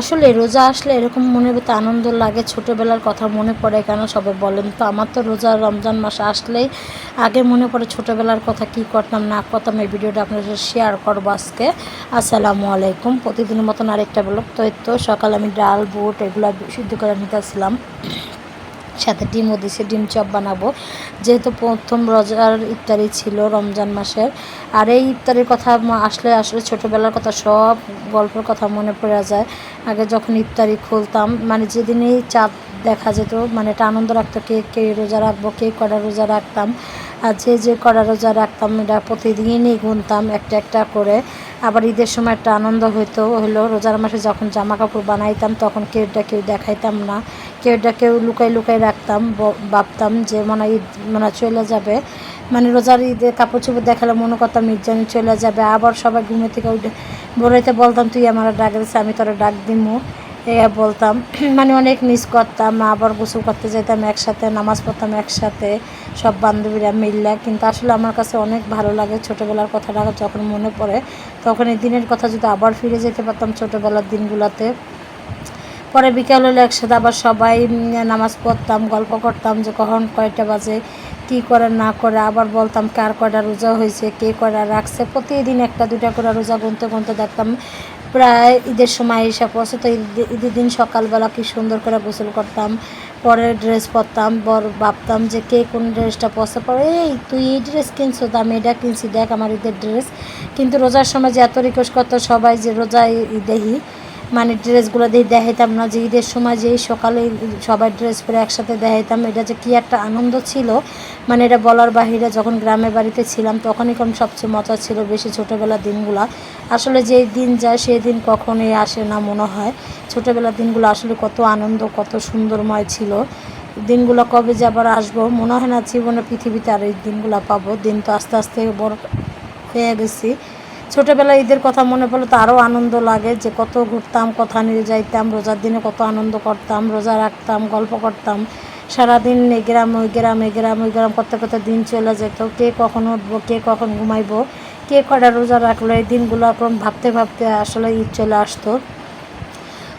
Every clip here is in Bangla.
আসলে রোজা আসলে এরকম মনের ভিতরে আনন্দ লাগে, ছোটোবেলার কথা মনে পড়ে কেন সবাই বলেন? তো আমার তো রোজা রমজান মাস আসলেই আগে মনে পড়ে ছোটোবেলার কথা কি করতাম, না করতাম, এই ভিডিওটা আপনার সাথে শেয়ার করব আজকে। আসসালামু আলাইকুম। প্রতিদিনের মতন আরেকটা ব্লগ তো তো সকালে আমি ডাল, বুট এগুলো সিদ্ধ করে নিতেছিলাম। সাথে ডিমও দিছে, ডিম চপ বানাবো। যেহেতু প্রথম রোজার ইফতারি ছিল রমজান মাসের, আর এই ইফতারির কথা আসলে আসলে ছোটোবেলার কথা, সব গল্পের কথা মনে পড়ে যায়। আগে যখন ইফতারি খুলতাম মানে যেদিনই চাঁদ দেখা যেত মানে এটা আনন্দ রাখতো কে কে রোজা রাখব, কে কটা রোজা রাখতাম। আর যে যে কটা রোজা রাখতাম, এটা প্রতিদিনই গুনতাম একটা একটা করে। আবার ঈদের সময় একটা আনন্দ হইতো হলো রোজার মাসে যখন জামা কাপড় বানাইতাম তখন কেউটা কেউ দেখাইতাম না। কেউটা কেউ লুকাই লুকাই রাখতাম ভাবতাম যে মনে ঈদ, মনে চলে যাবে। মানে রোজার ঈদে কাপড় চোপড় দেখালে মনে করতাম ঈদ যেন চলে যাবে। আবার সবাই ঘুমে থেকে উঠে ভোরাইতে বলতাম, তুই আমার ডাক দিচ্ছে আমি তোরা ডাক দিমু। এ বলতাম মানে অনেক মিস করতাম, আবার গোসল করতে যেতাম একসাথে, নামাজ পড়তাম একসাথে, সব বান্ধবীরা মিললে। কিন্তু আসলে আমার কাছে অনেক ভালো লাগে ছোটোবেলার কথাটা যখন মনে পড়ে, তখন এই দিনের কথা যদি আবার ফিরে যেতে পারতাম ছোটোবেলার দিনগুলোতে। পরে বিকাল হলে একসাথে আবার সবাই নামাজ পড়তাম, গল্প করতাম যে কখন কয়টা বাজে, কি করে, না করে। আবার বলতাম কার কয়টা রোজা হয়েছে, কে কয়টা রাখছে। প্রতিদিন একটা দুটা করে রোজা গুনতে গুনতে দেখতাম প্রায় ঈদের সময় এসে পড়ছে তো ঈদ- ঈদের দিন সকালবেলা কি সুন্দর করে গোসল করতাম পরে ড্রেস পরতাম, বর ভাবতাম যে কে কোন ড্রেসটা পছন্দ পরে, এই, তুই এই ড্রেস কিনছো, তো আমি এটা কিনছি, দেখ আমার ঈদের ড্রেস। কিন্তু রোজার সময় যে এত রিকোয়েস্ট করতো সবাই যে রোজায় ঈদেহি মানে ড্রেসগুলো দিয়ে দেখাইতাম না, যে ঈদের সময় যেই সকালে সবাই ড্রেস পরে একসাথে দেখাইতাম, এটা যে কী একটা আনন্দ ছিল। মানে এটা বলার বাহিরে যখন গ্রামের বাড়িতে ছিলাম, তখনই কোন সবচেয়ে মজা ছিল বেশি ছোটোবেলার দিনগুলো। আসলে যেই দিন যায়, সেই দিন কখনোই আসে না মনে হয়। ছোটোবেলার দিনগুলো আসলে কত আনন্দ, কত সুন্দরময় ছিল। দিনগুলো কবে যে আবার আসব, মনে হয় না, জীবনে পৃথিবীতে আর এই দিনগুলো পাবো। দিন তো আস্তে আস্তে বড় হয়ে গেছি। ছোটোবেলায় ঈদের কথা মনে পড়লে তো আরও আনন্দ লাগে যে কত ঘুরতাম, কথা নিয়ে যাইতাম, রোজার দিনে কত আনন্দ করতাম, রোজা রাখতাম, গল্প করতাম। সারাদিন এই গ্রাম, ওই গ্রাম, এই গ্রাম, ওই গ্রাম করতে করতে দিন চলে যেত। কে কখন উঠবো, কে কখন ঘুমাইবো, কে কটা রোজা রাখল, এই দিনগুলো এখন ভাবতে ভাবতে আসলে ঈদ চলে আসতো।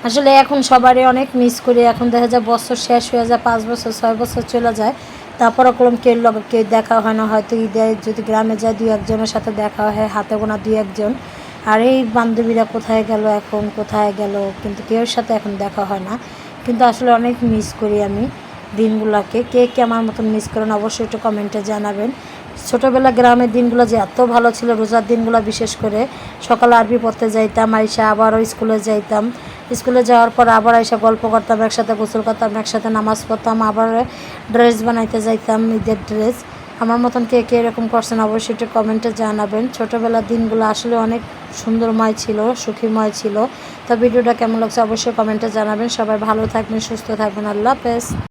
আসলে এখন সবারই অনেক মিস করি। এখন দেখা যায় বছর শেষ হয়ে যায়, পাঁচ বছর, ছয় বছর চলে যায়। তারপরে কোনো কেউ লগে কেউ দেখা হয় না, হয়তো ঈদে যদি গ্রামে যায় দুই একজনের সাথে দেখা হয় হাতে গোনা দুই একজন। আর এই বান্ধবীরা কোথায় গেল এখন, কোথায় গেল, কিন্তু কেউর সাথে এখন দেখা হয় না। কিন্তু আসলে অনেক মিস করি আমি দিনগুলোকে। কে কে আমার মতন মিস করেন অবশ্যই একটু কমেন্টে জানাবেন। ছোটোবেলা গ্রামের দিনগুলো যে এত ভালো ছিল, রোজার দিনগুলো বিশেষ করে সকালে আরবি পড়তে যাইতাম, আইসা আবারও স্কুলে যাইতাম। স্কুলে যাওয়ার পর আবার এসে গল্প করতাম, একসাথে গোসল করতাম, একসাথে নামাজ পড়তাম, আবার ড্রেস বানাইতে যাইতাম, ঈদের ড্রেস। আমার মতন কে কে এরকম করছেন অবশ্যই একটু কমেন্টে জানাবেন। ছোটোবেলার দিনগুলো আসলে অনেক সুন্দরময় ছিল, সুখীময় ছিল। তো ভিডিওটা কেমন লাগছে অবশ্যই কমেন্টে জানাবেন। সবাই ভালো থাকবেন, সুস্থ থাকবেন। আল্লাহ হাফেজ।